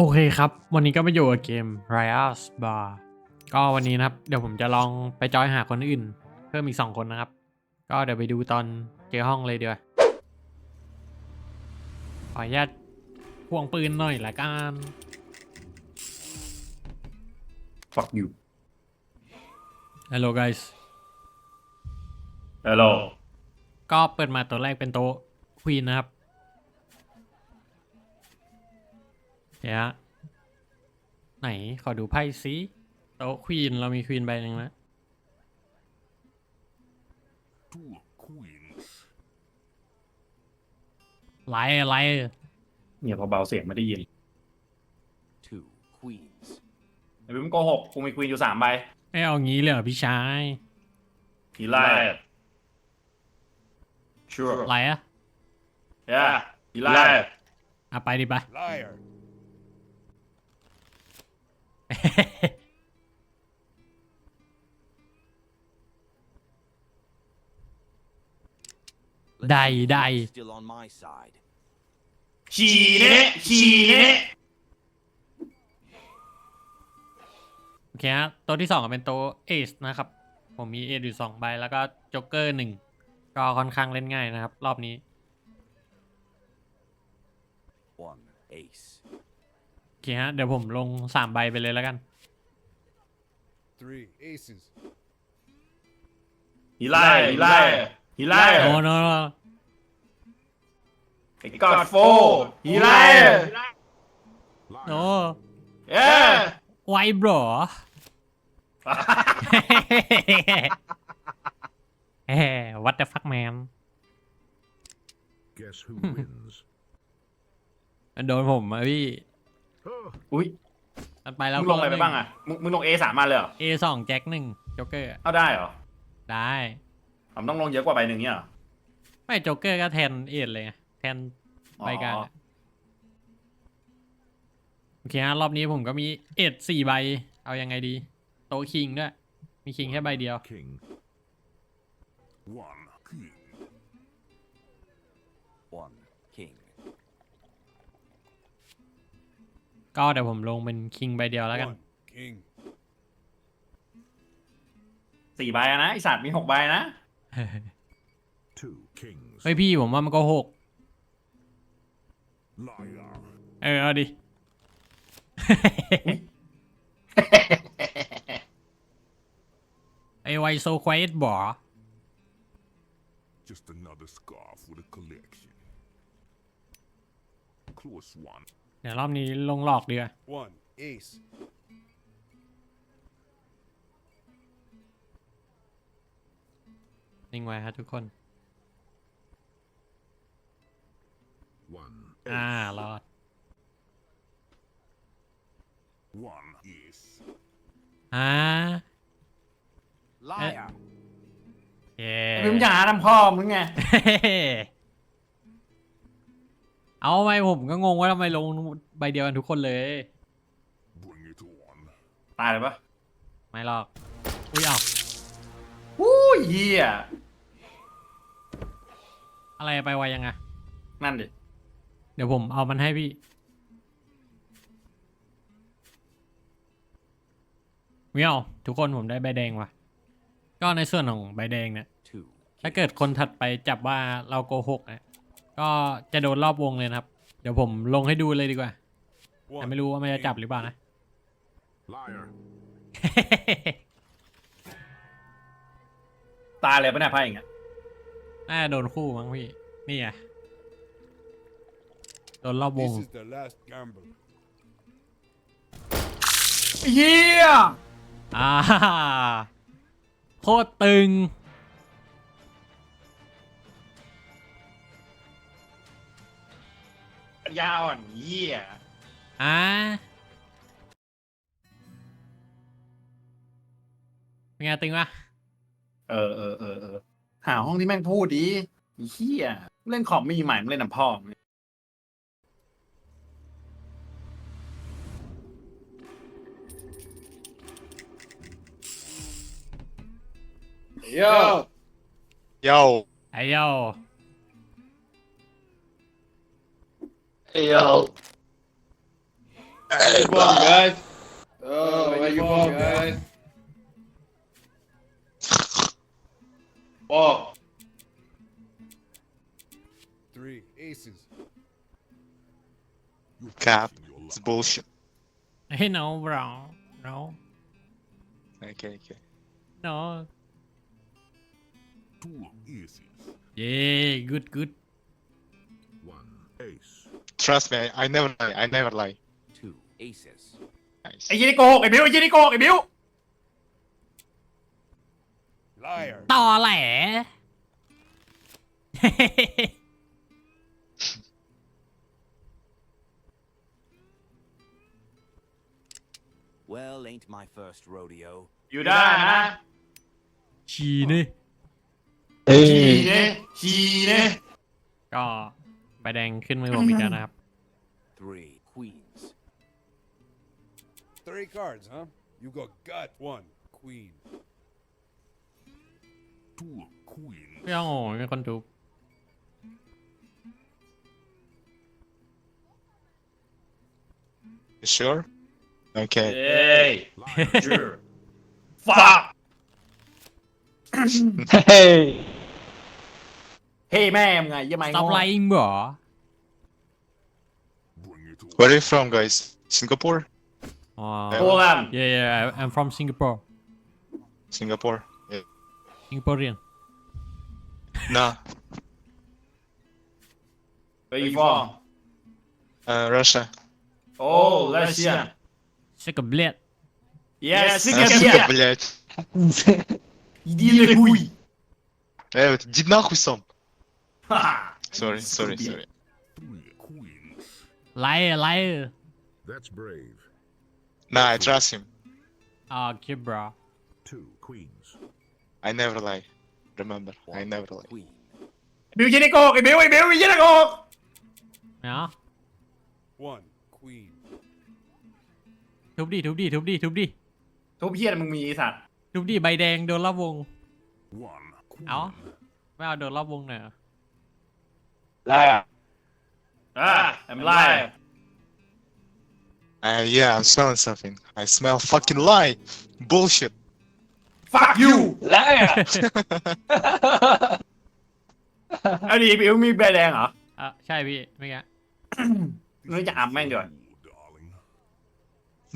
โอเคครับ วันนี้ก็มาอยู่กับเกม Riot Bar ก็วันนี้นะครับ เดี๋ยวผมจะลองไปจอยหาคนอื่น เพิ่มอีกสองคนนะครับ ก็เดี๋ยวไปดูตอนเจอห้องเลยเดียวาขออนุญาตควงปืนหน่อยละกัน fuck you Hello guys hello ก็เปิดมาตัวแรกเป็นโต๊ะควีนนะครับเดี๋ ยวนะไหน ขอดูไพ่ซิโต๊ะควีน เรามีควีนใบหนึ่งแล้ว Two queens. ไลน์ไลน์เนี่ยพอเบาเสียงไม่ได้ยิน Two queens. ไอ้บิ๊มโกหกกูมีควีนอยู่สามใบไม่เอางี้เลยเหรอพี่ชายทีไล่ sure ไลน์อะ yeah ทีไล่ อะไปดิไป Liar. ได้ได้ Still on my side. ชีเนะชีเนะโอเคฮะโต๊ะที่สองก็เป็นโต๊ะเอสนะครับ ผมมีเอสอยู่สองใบแล้วก็โจ๊กเกอร์หนึ่งก็ค่อนข้างเล่นง่ายนะครับ รอบนี้ One ace. โอเคฮะ เดี๋ยวผมลงสามใบไปเลยแล้วกัน Three aces. ทีไล่ทีไล่ทีไล่โนโนโนไอ้กอดโฟทีไล่โนเย้ไวบรอเฮ้ what the fuck man Guess who wins? มันโดนผมอะพี่ Oh, อุ้ยมันไปแล้วมึงลงอะไรไปบ้างอะมึงมึงลง A สามมาเลยเหรอเอสองแจ็คหนึ่งโจ๊กเกอร์เอาได้เหรอ ได้ผมต้องลงเยอะกว่าใบหนึ่งเนี่ยเหรอ ไม่โจ๊กเกอร์ก็แทนเอสเลยไงแทนอ๋อใบกลางอะโอเคฮะรอบนี้ผมก็มีเอสสี่ใบ เอายังไงดี โต๊ะคิงด้วย มีคิงแค่ใบเดียว king. One king. ก็เดี๋ยวผมลงเป็นคิงใบเดียวแล้วกัน One king. สี่ใบอะนะไอสัตว์มีหกใบนะ Two kings. เฮ้ยพี่ผมว่ามันก็หก Liar. เออเอาดิ ไอไวโซควายบอ Just another scarf with a collection. Close one. เดี๋ยวรอบนี้ลงหลอกดีกว่า One ace. นิ่งไว้ครับทุกคน One อ่า ace. รอด One ace. อ่า Liar. เย้บิ๊มจะหาทำพ่อมึงไง เอาไหมผมก็งงว่าทำไมลงใบเดียวกันทุกคนเลย Bring it on. ตายเลยปะไม่หรอก อุ้ยเอาอู้ยเหี้ยอะไรไปไวยังไงนั่นดิ เดี๋ยวผมเอามันให้พี่ ไม่เอาทุกคนผมได้ใบแดงว่ะ ก็ในส่วนของใบแดงเนี่ย Two. ถ้าเกิดคนถัดไปจับว่าเราโกหกนะ ก็จะโดนรอบวงเลยนะครับ เดี๋ยวผมลงให้ดูเลยดีกว่าแต่ One ไม่รู้ว่ามันจะจับหรือเปล่านะ liar. ตายเลยปะเนี่ยไพ่อย่างเงี้ยน่าจะโดนคู่มั้งพี่ นี่ไงโดนรอบวง This is the last gamble. เหี้ยอ่าโคตรตึง ยาวอ่อนเหี้ยอ่าเป็นไงตึงปะเออเออเออเออหาห้องที่แม่งพูดดีไอ้เหี้ยเล่นขอบมีใหม่มึงเล่นน้ำพ่อมึง Yo. Yo, ไอโย Hey, Yo. Hey, welcome, guys. Oh, where you going, guys? Ball. Three aces. You cap. It's bullshit. Hey, no, bro. No. Okay, okay. No. Two aces. Yeah, good, good. Trust me, I, I never lie. I never lie. Two aces. Nice. ไอ้ยี่นี่โกหกไอ้บิวไอ้ยี่นี่โกหกไอ้บิว Liar. ต่อแหล Well, ain't my first rodeo. อยู่ได้นะชีนี่ชีเน่ชีเน่ก็ใบแดงขึ้นมือผมอีกแล้วนะครับ Three queens. Three cards, huh? You got gut. One queen. Two queens. พี่โอ้โหมีคนถูก You sure? Okay. เอ้ย Liar. sure fuck Hey. เฮ้ยแม่มึงไงยี่ไม่ stop โง่ lying บ่ Bring it on. where are you from, guys? Singapore? Uh, Poland. yeah, yeah, I'm from Singapore. Singapore? Yeah. Singaporean. Nah, Where you from? uh, Russia. Oh, Russia. Suck a blood. Yes, А, Сука, Russia. блядь. Иди нахуй. Э, вот иди нахуй сам. Ха-ха. Sorry, sorry, sorry. Three queens. liar liar That's brave. Nah, I trust him. okay bro Two queens. I never lie. Remember, I One never lie. queen. บิวยี่นี่โกหกไอ้บิวไอ้บิวไอ้ยี่นี่โกหกเนาะ One queen. ทุบดิทุบดิทุบดิทุบดิทุบเพี้ยนมึงมีไอ้สัตว์ทุบดิใบแดงโดนรอบวง One queen. เอาไม่เอาโดนรอบวงหน่อยเหรอ Liar. อ่า I'm lying Uh, yeah, I'm smelling something. I smell fucking lie. Bullshit. fuck you Liar. อันนี้บิวมีใบแดงเหรออะใช่พี่ไม่แก This Nói is chạm anh rồi. fool, darling.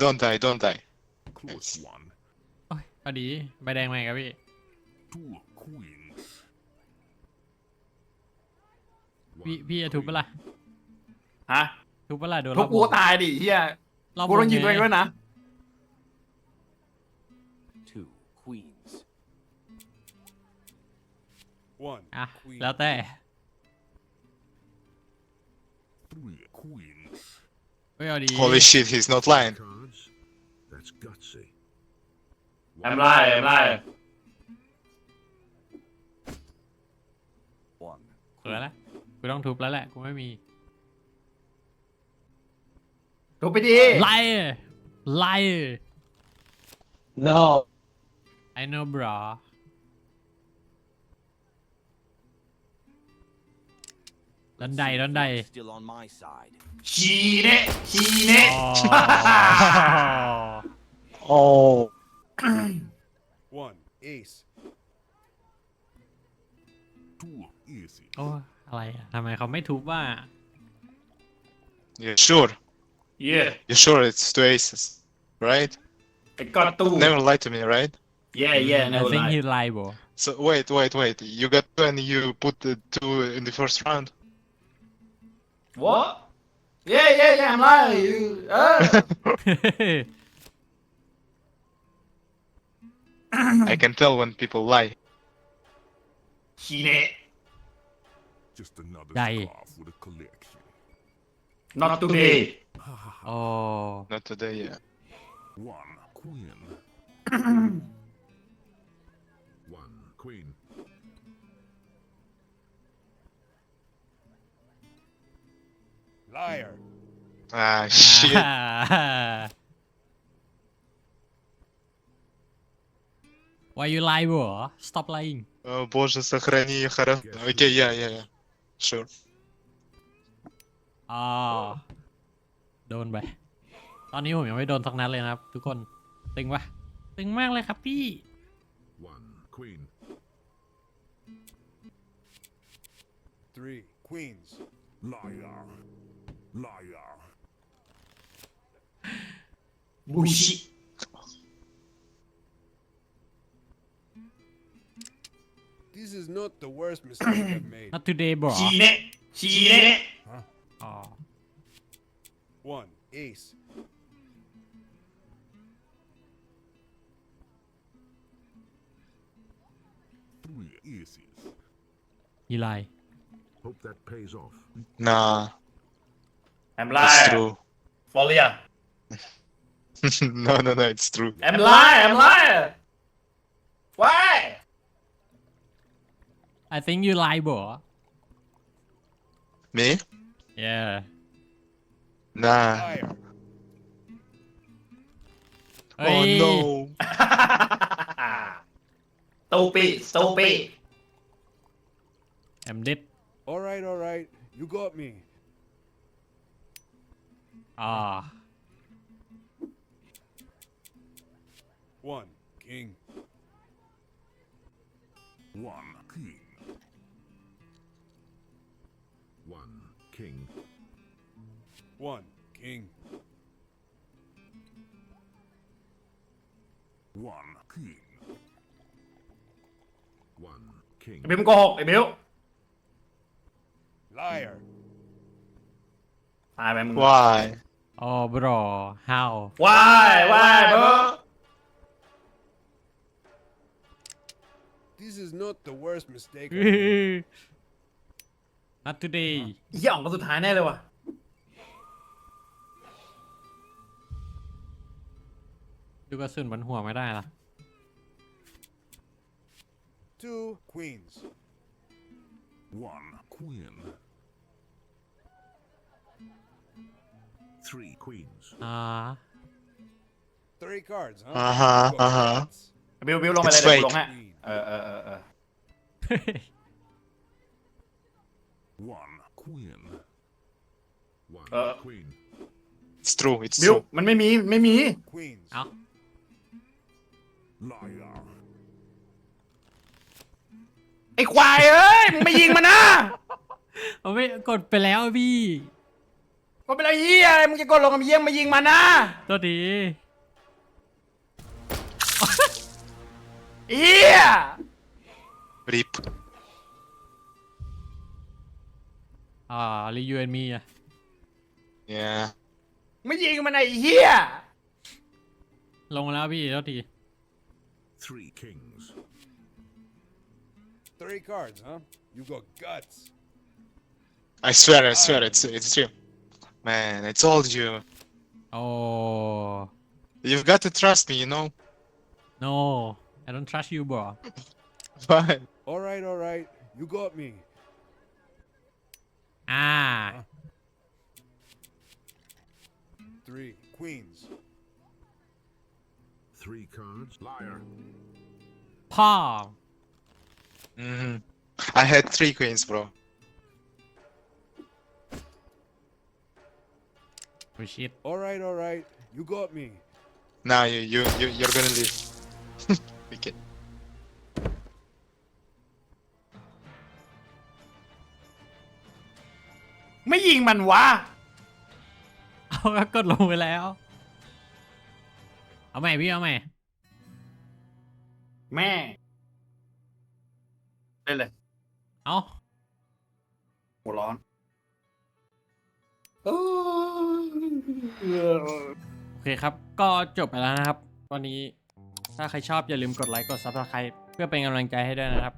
Don't die, don't die. Close one. โอ้ยพอดีใบแดงมาอีกครับพี่ Two queens. พี่ One พี่จะทุบปะ queen. ล่ะ ฮะทุบปะล่ะโดนทุรบอบกูวงตายดิเฮียรอบกูต้องยิงตัวเองได้วยนะ Two queens. One อะ queen. แล้วแต่ Three queens. เฮ้ยเอาดี Holy shit, he's not lying. Cards. That's gutsy. I'm lying I'm lying One เออแล้วกูต้องทุบแล้วแหละ กูไม่มี ทุบไปดิ liar liar No. I know bro ดันใดดันใด still on my side. ชีเน่ชีเน่อ๋อ Oh. One ace. Two aces. โอ้อะไรอะทำไมเขาไม่ทุบว่า Yeah, sure. Yeah. You sure it's two aces, right? I got two. Never lie to me, right? Yeah, yeah, no I think lie. he liable. So wait, wait, wait. You got two and you put the two in the first round. What? Yeah, yeah, yeah. I'm lying. You. Uh. I can tell when people lie. Just another scarf with a collection. Not today. Oh. Not today, yeah. One queen. One queen. Liar. Ah, shit. Why you lie, bro? Stop lying. Oh, боже, сохрани, хоро... Okay, yeah, yeah, yeah. Sure. Ah. Oh. โดนไป ตอนนี้ผมยังไม่โดนสักนัดเลยนะครับ ทุกคน ตึงปะตึงมากเลยครับพี่ One queen. Three queens. Liar. Liar. บูชิ This is not the worst mistake I've made. not today bro ชีเนะชีเนะอ๋อ One ace. Three aces. ยีไล Hope that pays off. Nah, แอมไล it's true. ฟอลเลีย no, no, no, it's true. แอมไลแอมไล why I think you lie bro Me? yeah Nah. Liar. เฮ้ย Oh no. ตูปีตูปี I'm dead All right, all right. You got me. อ่า One king. One king. One king. One king. One king. One king. ไอ้บิวมันโกหกไอ้บิว Liar. ตายไปมึง Why? อ๋อ bro how why why bro This is not the worst mistake. I've อื้อ made. not today เหี้ยอ่องก็สุดท้ายแน่เลยว่ะ ดูกระสุนบนหัวไม่ได้ละ Two queens. One queen. Three queens. อ่า Three cards, huh? Uh-huh, You got uh-huh. guts. บิวบิวลงไปเลย It's เดี๋ยวกู fake ลงให้ Queen. เออเออเออเออ One queen. One Uh. queen. It's true. It's บิว true. มันไม่มีไม่มี Queens. เอ้า Liar. ไอ้ควายเอ้ยมึงไม่ยิงมันนะเอาไม่กดไปแล้วอะพี่ก็เป็นไรเหี้ยมึงจะกดลงกับเยี่ยมมายิงมันนะตัวดีเหี้ย Rip. อ่ารียูเอ็นมีอะ Yeah. ไม่ยิงมันไอ้เหี้ยลงแล้วพี่ตัวที Three kings. Three cards, huh? You got guts. I swear, I swear, it's it's true. Man, I told you. Oh. You've got to trust me, you know. No, I don't trust you, bro. But. All right, all right. You got me. Ah. Three queens. Three cards. Liar. พ่อ hmm I had three queens, bro. โอ้ชิต All right, all right. You got me. Now you you you you're gonna leave. okay. ไม่ยิงมันวะ เอาก็กดลงไปแล้ว เอาใหม่พี่เอาใหม่แม่เล่นเลยเอาหัวร้อนเออโอเคครับ ก็จบไปแล้วนะครับ วันนี้ถ้าใครชอบอย่าลืมกดไลค์กด Subscribe เพื่อเป็นกำลังใจให้ด้วยนะครับ